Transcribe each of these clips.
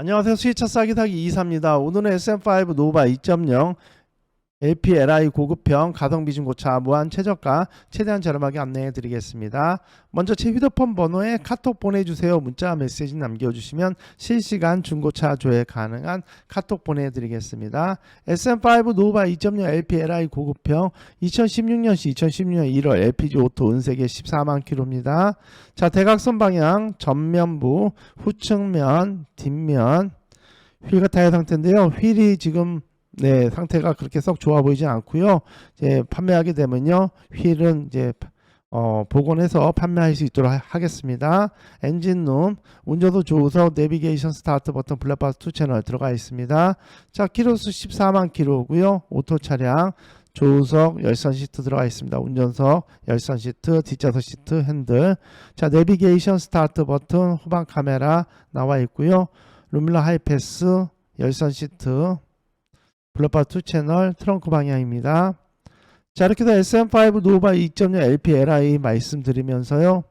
안녕하세요. 수위차 싸기 사기 이사입니다. 오늘은 SM5 노바 2.0 APLI 고급형 가성비 중고차 무한 최저가 최대한 저렴하게 안내해 드리겠습니다. 먼저 제 휴대폰 번호에 카톡 보내주세요. 문자 메시지 남겨주시면 실시간 중고차 조회 가능한 카톡 보내드리겠습니다. SM5 노바 2.0 APLI 고급형 2016년시 2016년 1월 LPG 오토 은색의 14만 킬로입니다. 자 대각선 방향 전면부 후측면 뒷면 휠과 타이어 상태인데요. 휠이 지금 네, 상태가 그렇게 썩 좋아 보이지 않고요. 이제 판매하게 되면요. 휠은 이제 어, 복원해서 판매할 수 있도록 하- 하겠습니다. 엔진룸, 운전도 조우석, 내비게이션 스타트 버튼, 블랙박스 2 채널 들어가 있습니다. 자, 키로수 14만 킬로고요. 오토 차량, 조우석, 열선 시트 들어가 있습니다. 운전석, 열선 시트, 뒷좌석 시트, 핸들. 자, 내비게이션 스타트 버튼, 후방 카메라 나와 있고요. 루밀러 하이패스, 열선 시트, 블랙박스 2 채널, 트렁크 방향입니다. 자 이렇게 해서 SM5 노바 2.0 LPLI 말씀드리면서요.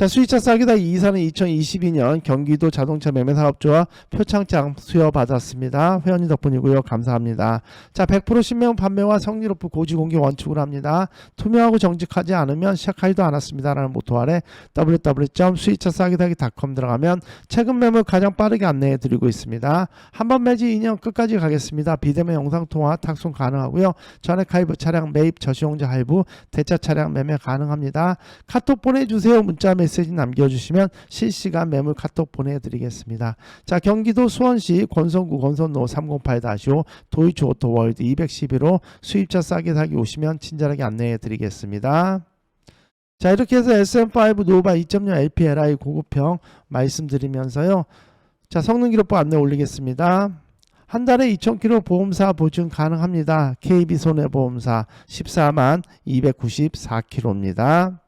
자 수위차 싸기다 이사는 2022년 경기도 자동차 매매 사업조와 표창장 수여 받았습니다. 회원님 덕분이고요. 감사합니다. 자 100% 신명 판매와 성리 높은 고지 공개 원칙으로 합니다. 투명하고 정직하지 않으면 시작하지도 않았습니다라는 모토 아래 www.수위차싸기다기.com 들어가면 최근 매물 가장 빠르게 안내해 드리고 있습니다. 한 번 매지 2년 끝까지 가겠습니다. 비대면 영상 통화 탁송 가능하고요. 전액 할부 차량 매입 저시용자 할부 대차 차량 매매 가능합니다. 카톡 보내 주세요. 문자 메시 지 남겨주시면 실시간 매물 카톡 보내드리겠습니다. 자 경기도 수원시 권선구 권선로 308-5 도이치 오토월드 211호 수입차 싸게 사기 오시면 친절하게 안내해 드리겠습니다. 자 이렇게 해서 SM5 노바 2.0 LPLI 고급형 말씀드리면서요. 자 성능 기록부 안내 올리겠습니다. 한 달에 2,000km 보험사 보증 가능합니다. KB 손해보험사 14만 294km입니다.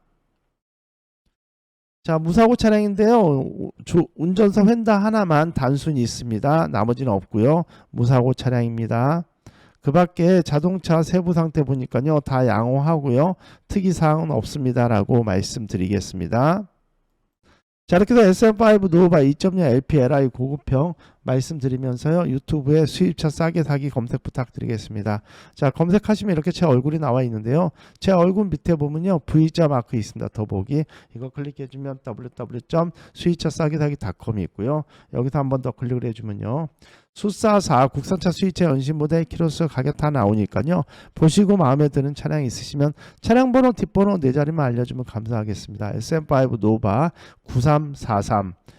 자 무사고 차량인데요. 조- 운전석 휀다 하나만 단순히 있습니다. 나머지는 없고요. 무사고 차량입니다. 그 밖에 자동차 세부 상태 보니까요. 다 양호하고요. 특이사항은 없습니다라고 말씀드리겠습니다. 자 이렇게 해서 SM5 노바 2.0 LPLI 고급형 말씀드리면서요 유튜브에 수입차 싸게 사기 검색 부탁드리겠습니다. 자 검색하시면 이렇게 제 얼굴이 나와 있는데요. 제 얼굴 밑에 보면요 V자 마크 있습니다 더보기. 이거 클릭해 주면 www.수입차 싸게 사기.com이 있고요. 여기서 한 번 더 클릭을 해 주면요. 수사사 국산차 수입차 연신 모델 키로수 가격 다 나오니까요. 보시고 마음에 드는 차량 있으시면 차량 번호 뒷번호 네 자리만 알려주면 감사하겠습니다. SM5 노바 9343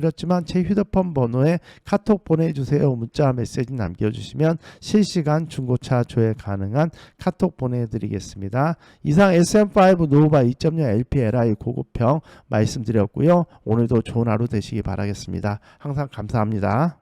말씀드렸지만 제 휴대폰 번호에 카톡 보내주세요. 문자 메시지 남겨주시면 실시간 중고차 조회 가능한 카톡 보내드리겠습니다. 이상 SM5 노바 2.0 LPLI 고급형 말씀드렸고요. 오늘도 좋은 하루 되시기 바라겠습니다. 항상 감사합니다.